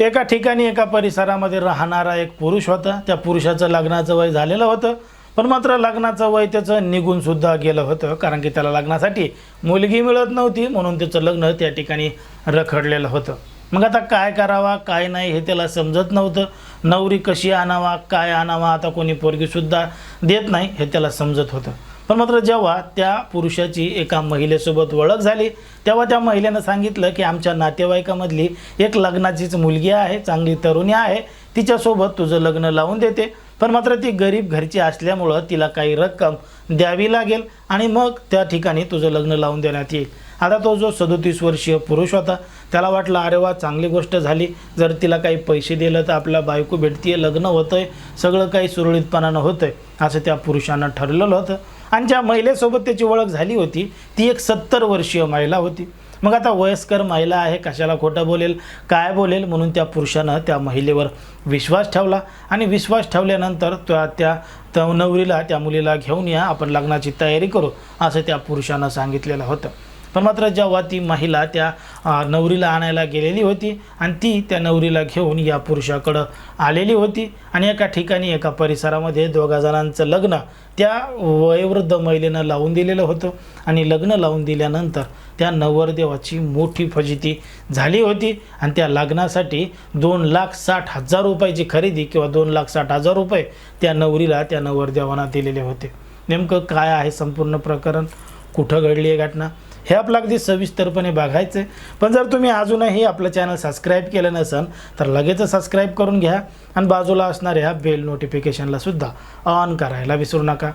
एका ठिकाणी एका परिसरामध्ये राहणारा एक पुरुष होता. त्या पुरुषाचं लग्नाचं वय झालेलं होतं. पण मात्र लग्नाचं वय त्याचं निघूनसुद्धा गेलं होतं. कारण की त्याला लग्नासाठी मुलगी मिळत नव्हती. म्हणून त्याचं लग्न त्या ठिकाणी रखडलेलं होतं. मग आता काय करावा काय नाही हे त्याला समजत नव्हतं. नवरी कशी आणावा काय आणावा आता कोणी पोरगीसुद्धा देत नाही हे त्याला समजत होतं. पण मात्र जेव्हा त्या पुरुषाची एका महिलेसोबत ओळख झाली तेव्हा त्या महिलेनं सांगितलं की आमच्या नातेवाईकामधली एक लग्नाचीच मुलगी आहे चांगली तरुणी आहे तिच्यासोबत तुझं लग्न लावून देते. पण मात्र ती गरीब घरची असल्यामुळं तिला काही रक्कम द्यावी लागेल आणि मग त्या ठिकाणी तुझं लग्न लावून देण्यात येईल. आता तो जो सदोतीस वर्षीय पुरुष होता त्याला वाटलं अरे वा चांगली गोष्ट झाली. जर तिला काही पैसे दिलं तर आपला बायको भेटतीये लग्न होतं आहे सगळं काही सुरळीतपणानं होतं आहे असं त्या पुरुषानं ठरलेलं होतं. आणि ज्या महिलेसोबत त्याची ओळख झाली होती ती एक सत्तर वर्षीय महिला होती. मग आता वयस्कर महिला आहे कशाला खोटं बोलेल काय बोलेल म्हणून त्या पुरुषानं त्या महिलेवर विश्वास ठेवला. आणि विश्वास ठेवल्यानंतर त्या त्या त्या नवरीला त्या मुलीला घेऊन या आपण लग्नाची तयारी करू असं त्या पुरुषानं सांगितलेलं होतं. पण मात्र जेव्हा ती महिला त्या नवरीला आणायला गेलेली होती आणि ती त्या नवरीला घेऊन या पुरुषाकडं आलेली होती. आणि एका ठिकाणी एका परिसरामध्ये दोघा जणांचं लग्न त्या वयोवृद्ध महिलेनं लावून दिलेलं होतं. आणि लग्न लावून दिल्यानंतर त्या नवरदेवाची मोठी फजिती झाली होती. आणि त्या लग्नासाठी दोन लाख साठ हजार रुपयाची खरेदी किंवा दोन लाख साठ हजार रुपये त्या नवरीला त्या नवरदेवांना दिलेले होते. नेमकं काय आहे संपूर्ण प्रकरण? कुठं घडली आहे घटना? हे आपलं अगदी सविस्तरपणे बघायचं आहे पण जर तुम्ही अजूनही आपलं चॅनल सबस्क्राईब केलं नसेल तर लगेचच सबस्क्राईब करून घ्या आणि बाजूला असणाऱ्या बेल नोटिफिकेशनला सुद्धा ऑन करायला विसरू नका.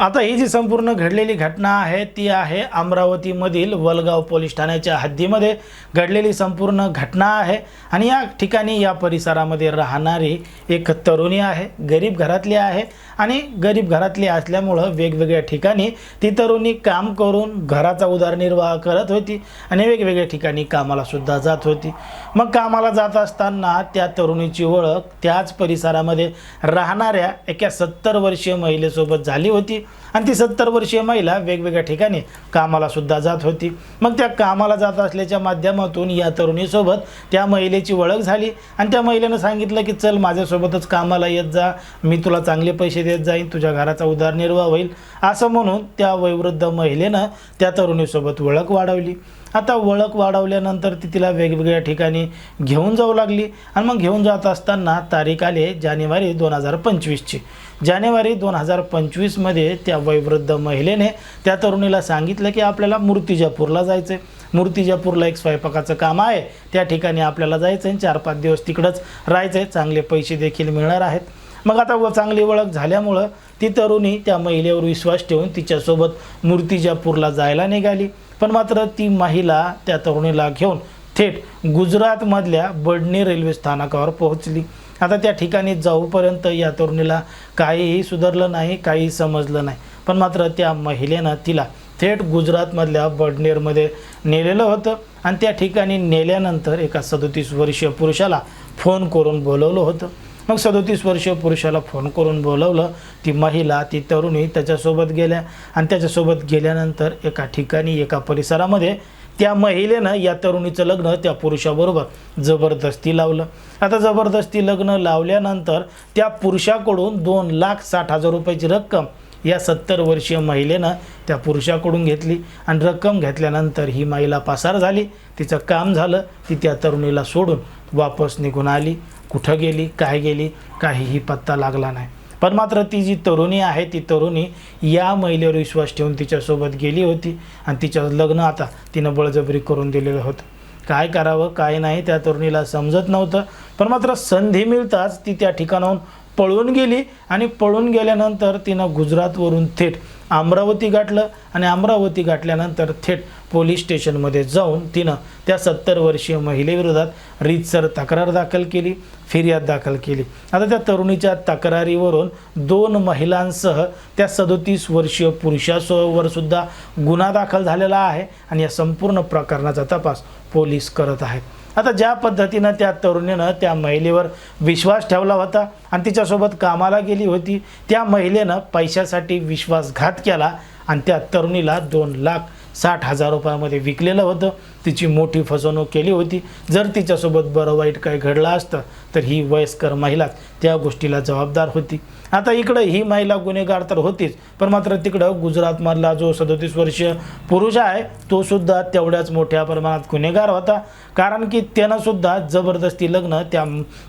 आता ही जी संपूर्ण घडलेली घटना आहे ती आहे अमरावतीमधील वलगाव पोलीस ठाण्याच्या हद्दीमध्ये घडलेली संपूर्ण घटना आहे आणि या ठिकाणी या परिसरामध्ये राहणारी एक तरुणी आहे गरीब घरातली आहे आणि गरीब घरातली असल्यामुळं वेगवेगळ्या ठिकाणी ती तरुणी काम करून घराचा उदरनिर्वाह करत होती आणि वेगवेगळ्या ठिकाणी कामाला सुद्धा जात होती. मग कामाला जात असताना त्या तरुणीची ओळख त्याच परिसरामध्ये राहणाऱ्या एका सत्तर वर्षीय महिलेसोबत झाली होती आणि ती सत्तर वर्षीय महिला वेगवेगळ्या ठिकाणी कामाला सुद्धा जात होती. मग त्या कामाला जात असल्याच्या माध्यमातून या तरुणीसोबत त्या महिलेची ओळख झाली आणि त्या महिलेनं सांगितलं की चल माझ्यासोबतच कामाला येत जा. मी तुला चांगले पैसे देत जाईन तुझ्या घराचा उदरनिर्वाह होईल असं म्हणून त्या वयोवृद्ध महिलेनं त्या तरुणीसोबत ओळख वाढवली. आता ओळख वाढवल्यानंतर ती तिला वेगवेगळ्या ठिकाणी घेऊन जाऊ लागली आणि मग घेऊन जात असताना तारीख आली जानेवारी दोन हजार पंचवीसची. जानेवारी दोन हजार पंचवीसमध्ये त्या वयोवृद्ध महिलेने त्या तरुणीला सांगितलं की आपल्याला मूर्तिजापूरला जायचं आहे मूर्तिजापूरला एक स्वयंपाकाचं काम आहे. त्या ठिकाणी आपल्याला जायचं आहे चार पाच दिवस तिकडंच राहायचं आहे चांगले पैसे देखील मिळणार आहेत. मग आता व चांगली ओळख झाल्यामुळं ती तरुणी त्या महिलेवर विश्वास ठेवून तिच्यासोबत मूर्तिजापूरला जायला निघाली. पण मात्र ती महिला त्या तरुणीला घेऊन थेट गुजरातमधल्या बडणी रेल्वे स्थानकावर पोहोचली. आता त्या ठिकाणी जाऊपर्यंत या तरुणीला काहीही सुधारलं नाही काही समजलं नाही. पण मात्र त्या महिलेनं तिला थेट गुजरातमधल्या बडनेरमध्ये नेलेलं होतं आणि त्या ठिकाणी नेल्यानंतर एका सदोतीस वर्षीय पुरुषाला फोन करून बोलवलं होतं. मग सदोतीस वर्षीय पुरुषाला फोन करून बोलवलं. ती महिला ती तरुणी त्याच्यासोबत गेल्या आणि त्याच्यासोबत गेल्यानंतर एका ठिकाणी एका परिसरामध्ये त्या महिलेनं या तरुणीचं लग्न त्या पुरुषाबरोबर जबरदस्ती लावलं. आता जबरदस्ती लग्न लावल्यानंतर त्या पुरुषाकडून दोन लाख साठ हजार रुपयाची रक्कम या सत्तर वर्षीय महिलेनं त्या पुरुषाकडून घेतली आणि रक्कम घेतल्यानंतर ही महिला पासार झाली. तिचं काम झालं. ती त्या तरुणीला सोडून वापस निघून आली. कुठं गेली काय गेली काहीही पत्ता लागला नाही. पण मात्र ती जी तरुणी आहे ती तरुणी या महिलेवर विश्वास ठेवून तिच्यासोबत गेली होती आणि तिच्यावर लग्न आता तिनं बळजबरी करून दिलेलं होतं. काय करावं काय नाही त्या तरुणीला समजत नव्हतं. पण मात्र संधी मिळताच ती त्या ठिकाणाहून पळून गेली आणि पळून गेल्यानंतर तिनं गुजरातवरून थेट अमरावती गाठलं आणि अमरावती गाठल्यानंतर थेट पोलीस स्टेशनमध्ये जाऊन तिनं त्या सत्तर वर्षीय महिलेविरोधात रीतसर तक्रार दाखल केली फिर्याद दाखल केली. आता त्या तरुणीच्या तक्रारीवरून दोन महिलांसह त्या सदोतीस वर्षीय पुरुषासोवर सुद्धा गुन्हा दाखल झालेला आहे आणि या संपूर्ण प्रकरणाचा तपास पोलीस करत आहेत. आता ज्या पद्धतीनं त्या तरुणीनं त्या महिलेवर विश्वास ठेवला होता आणि तिच्यासोबत कामाला गेली होती त्या महिलेनं पैशासाठी विश्वासघात केला आणि त्या तरुणीला दोन लाख साठ हजार रुपयामध्ये विकलेलं होतं. तिची मोठी फसवणूक केली होती. जर तिच्यासोबत बरं वाईट काही घडलं असतं तर ही वयस्कर महिला त्या गोष्टीला जबाबदार होती. आता इकडं ही महिला गुन्हेगार तर होतीच पण मात्र तिकडं गुजरातमधला जो सदोतीस वर्षीय पुरुष आहे तो सुद्धा तेवढ्याच मोठ्या प्रमाणात गुन्हेगार होता. कारण की त्यानं सुद्धा जबरदस्ती लग्न त्या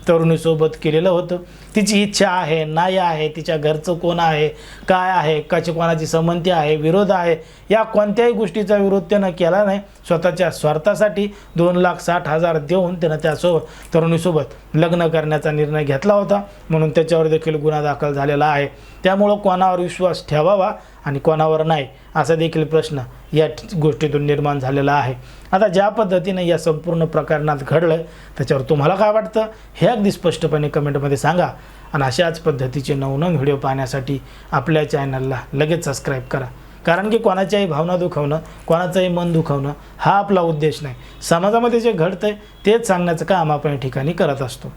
तरुणीसोबत केलेलं होतं. तिची इच्छा आहे नाही आहे तिच्या घरचं कोण आहे काय आहे काची कोणाची संमती आहे विरोध आहे या कोणत्याही गोष्टी गोष्टीचा विरोध त्यानं केला नाही. स्वतःच्या स्वार्थासाठी दोन लाख साठ हजार देऊन त्यानं त्यासोबत तरुणीसोबत लग्न करण्याचा निर्णय घेतला होता. म्हणून त्याच्यावर देखील गुन्हा दाखल झालेला आहे. त्यामुळं कोणावर विश्वास ठेवावा आणि कोणावर नाही असा देखील प्रश्न या गोष्टीतून निर्माण झालेला आहे. आता ज्या पद्धतीने या संपूर्ण प्रकरणात घडलं त्याच्यावर तुम्हाला काय वाटतं? हे अगदी स्पष्टपणे कमेंटमध्ये सांगा. आणि अशाच पद्धतीचे नवनवीन व्हिडिओ पाहण्यासाठी आपल्या चॅनलला लगेच सबस्क्राईब करा. कारण की कोणाच्याही भावना दुखवणं कोणाचंही मन दुखवणं हा आपला उद्देश नाही. समाजामध्ये जे घडतंय तेच सांगण्याचं काम आपण या ठिकाणी करत असतो.